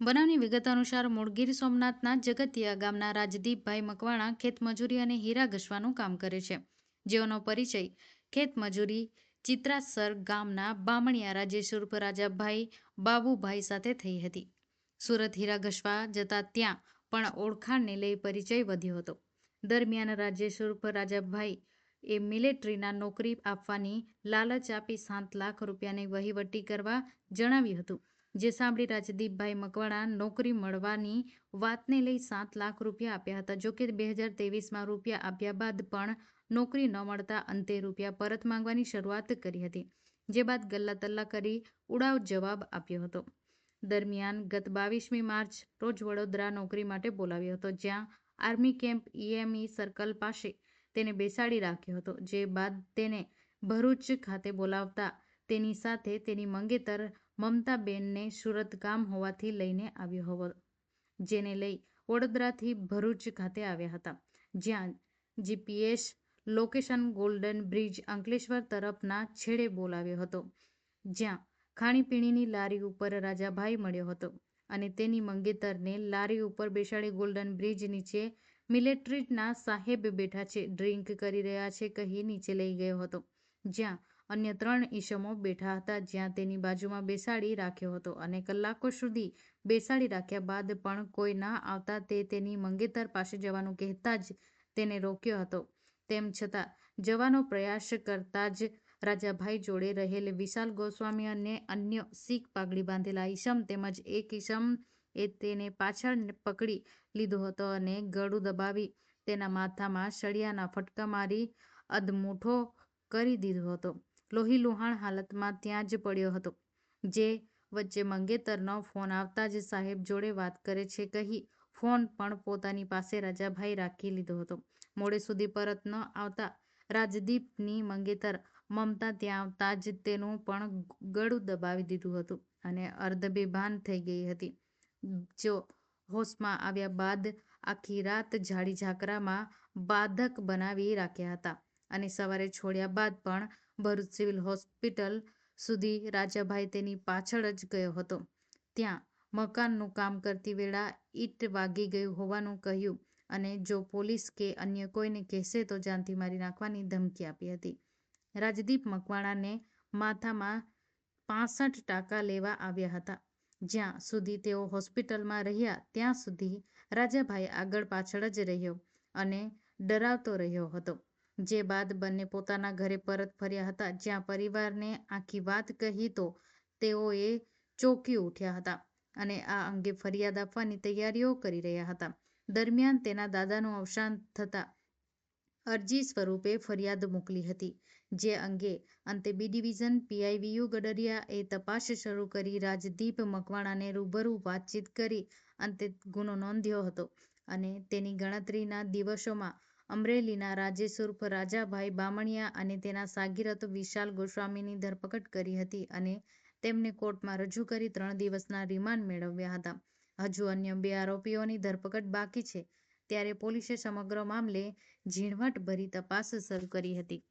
બનાવની વિગત અનુસાર મૂળ ગીર સોમનાથના જગતિયા ગામના રાજદીપભાઈ મકવાણા ખેતમજૂરી અને હીરા ઘસવાનું કામ કરે છે. જેઓનો પરિચય ખેતમજૂરી ચિત્રાસર ગામના બામણિયા રાજેશ ઉર્ફ રાજાભાઈ બાબુભાઈ સાથે થઈ હતી. સુરત હીરા ઘસવા જતા ત્યાં પણ ઓળખાણને લઈ પરિચય વધ્યો હતો. દરમિયાન રાજેશ ઉર્ફ રાજાભાઈ એ મિલિટરીના નોકરી આપવાની લાલચ આપી સાત લાખ રૂપિયાની વહીવટી કરવા જણાવ્યું હતું. જે સાંભળી રાજદીપભાઈ મકવાણા નોકરી મળવાની વાતને લઈ સાત લાખ રૂપિયા આપ્યા હતા. જોકે બે હજાર તેવીસમાં રૂપિયા આપ્યા બાદ પણ નોકરી ન મળતા અંતે રૂપિયા પરત માંગવાની શરૂઆત કરી હતી, જે બાદ ગલ્લા તલ્લા કરી ઉડાવ જવાબ આપ્યો હતો. દરમિયાન ગત બાવીસમી માર્ચ રોજ વડોદરા નોકરી માટે બોલાવ્યો હતો, જ્યાં આર્મી કેમ્પ ઈએમઈ સર્કલ પાસે તેને બેસાડી રાખ્યો હતો, જે બાદ તેને ભરૂચ ખાતે બોલાવતા તેની સાથે તેની મંગેતર મમતાબેનને સુરત ગામ હોવાથી લઈને આવ્યો હતો જેને લઈ વડોદરાથી ભરૂચ ખાતે આવ્યા હતા. જ્યાં GPS location golden bridge Ankleshwar તરફના છેડે બોલાવ્યો હતો, જ્યાં ખાણીપીણીની લારી ઉપર રાજાભાઈ મળ્યો હતો અને તેની મંગેતરને લારી ઉપર બેસાડી ગોલ્ડન બ્રિજ નીચે મિલિટરીના સાહેબ બેઠા છે, ડ્રિંક કરી રહ્યા છે, કહી નીચે લઈ ગયો હતો. જ્યાં અન્ય ત્રણ ઈસમો બેઠા હતા જ્યાં તેની બાજુમાં બેસાડી રાખ્યો હતો અને કલાકો સુધી બેસાડી રાખ્યા બાદ પણ કોઈ ના આવતા તે તેની મંગેતર પાસે જવાનું કહેતા જ તેને રોક્યો હતો. તેમ છતાં, જવાનો પ્રયાસ કરતા જ રાજાભાઈ જોડે રહેલ વિશાલ ગોસ્વામી અને અન્ય શીખ પાઘડી બાંધેલા ઈસમ તેમજ એક ઈસમ એ તેને પાછળ પકડી લીધો હતો અને ગળું દબાવી તેના માથામાં સળિયાના ફટકા મારી અધમૂઠો કરી દીધો હતો. લોહી લુહાણ હાલતમાં ત્યાં જ પડ્યો હતો. જે વચ્ચે મંગેતરનો ફોન આવતા જ સાહેબ જોડે વાત કરે છે કહી ફોન પણ પોતાની પાસે રાજાભાઈ રાખી લીધો હતો. મોડે સુધી પરત ન આવતા રાજદીપની મંગેતર મમતા ત્યાં આવતા જ તેનું પણ ગળું દબાવી દીધું હતું અને અર્ધબેભાન થઈ ગઈ હતી. જો હોશમાં આવ્યા બાદ આખી રાત ઝાડી ઝાકરામાં બાધક બનાવી રાખ્યા હતા અને સવારે છોડ્યા બાદ પણ ભરૂચ સિવિલ હોસ્પિટલ સુધી રાજાભાઈ તેની પાછળ જ ગયો હતો. ત્યાં મકાનનું કામ કરતી વેળા ઈટ વાગી ગયું હોવાનું કહ્યું અને જો પોલીસ કે અન્ય કોઈને કહેશે તો જાનથી મારી નાખવાની ધમકી આપી હતી. રાજદીપ મકવાણાને માથામાં પાસઠ ટાંકા લેવા આવ્યા હતા. જ્યાં સુધી તેઓ હોસ્પિટલમાં રહ્યા ત્યાં સુધી રાજાભાઈ આગળ પાછળ જ રહ્યો અને ડરાવતો રહ્યો હતો. જે બાદ બંને પોતાના ઘરે પરત ફર્યા હતા, જ્યાં પરિવારને આખી વાત કહી તો તેઓએ ચોંકી ઉઠ્યા હતા અને આ અંગે ફરિયાદ આપવાની તૈયારીઓ કરી રહ્યા હતા. દરમિયાન તેના દાદાનું અવસાન થતાં અરજી સ્વરૂપે ફરિયાદ મોકલી હતી, જે અંગે અંતે બી ડિવિઝન પીઆઈવીયુ ગડરિયા એ તપાસ શરૂ કરી રાજદીપ મકવાણાને રૂબરૂ વાતચીત કરી અંતે ગુનો નોંધ્યો હતો અને તેની ગણતરીના દિવસોમાં અમરેલીના રાજેશ રાજાભાઈ બામણિયા અને તેના સાગીરથ વિશાલ ગોસ્વામીની ધરપકડ કરી હતી અને તેમને કોર્ટમાં રજૂ કરી ત્રણ દિવસના રિમાન્ડ મેળવ્યા હતા. હજુ અન્ય બે આરોપીઓની ધરપકડ બાકી છે, ત્યારે પોલીસે સમગ્ર મામલે ઝીણવટભરી તપાસ શરૂ કરી હતી.